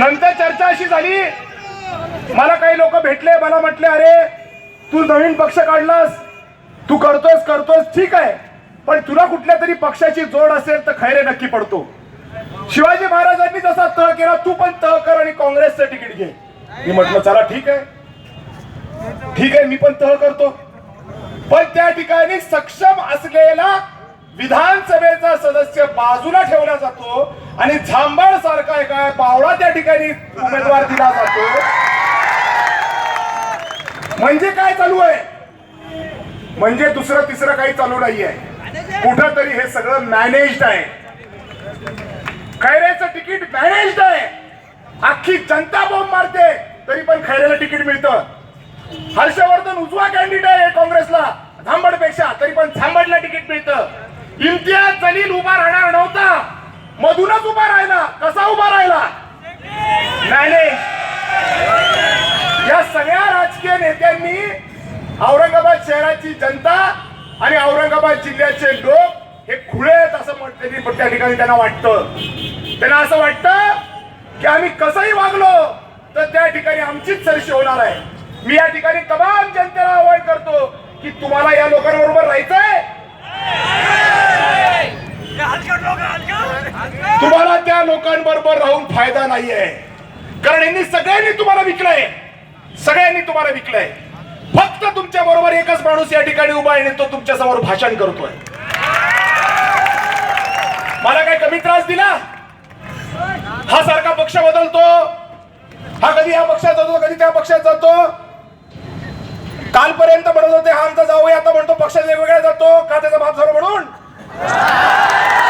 नंतर चर्चा अशी झाली मला काही लोक भेटले मला म्हटले अरे तू नवीन पक्ष काढलास तू करतोस करतोस ठीक आहे पण तुला कुठल्या तरी पक्षाची जोड असेल तर खैरे नक्की पडतो. शिवाजी महाराजांनी जसा तह केला तू पण तह कर आणि काँग्रेसचं तिकीट घे. मी म्हटलं चला ठीक आहे. ठीक आहे मी पण तह करतो. पण त्या ठिकाणी सक्षम असलेला विधानसभेचा सदस्य बाजूला ठेवला जातो आणि झांबड सारखा काय पावळा त्या ठिकाणी उमेदवार दिला जातो. म्हणजे काय चालू आहे? म्हणजे दुसरं तिसरं काही चालू नाहीये. कुठं तरी हे सगळं मॅनेज्ड आहे. खैरेचं तिकीट मॅनेज्ड आहे. अख्खी जनता बॉम्ब मारते तरी पण खैरेला तिकीट मिळतं. हर्षवर्धन उजवा कॅन्डिडेट आहे काँग्रेसला झांबडपेक्षा तरी पण झांबडला तिकीट मिळतं इम्तियाज जलील उभा राहणार नव्हता मधूनच उभा राहिला. कसा उभा राहिला? नाही या सगळ्या राजकीय नेत्यांनी औरंगाबाद शहराची जनता आणि औरंगाबाद जिल्ह्याचे लोक हे खुळे आहेत असं म्हटले पण त्या ठिकाणी त्यांना वाटतं. त्यांना असं वाटतं की आम्ही कसंही वागलो तर त्या ठिकाणी आमचीच सरशी होणार आहे. मी या ठिकाणी तमाम जनतेला आवाहन करतो की तुम्हाला या लोकांबरोबर राहायचंय तुम्हाला त्या लोकांबरोबर राहून फायदा नाहीये. कारण यांनी सगळ्यांनी तुम्हाला विकलंय. सगळ्यांनी तुम्हाला विकलंय. फक्त तुमच्या बरोबर एकच माणूस या ठिकाणी उभा आहे तो तुमच्यासमोर भाषण करतोय. मला काय कमी त्रास दिला? हा सारखा पक्ष बदलतो. हा कधी या पक्षात जातो कधी त्या पक्षात जातो. कालपर्यंत म्हणत होते हा आमचा जाऊया आता म्हणतो पक्षात वेगवेगळ्या जातो. का त्याचा बाप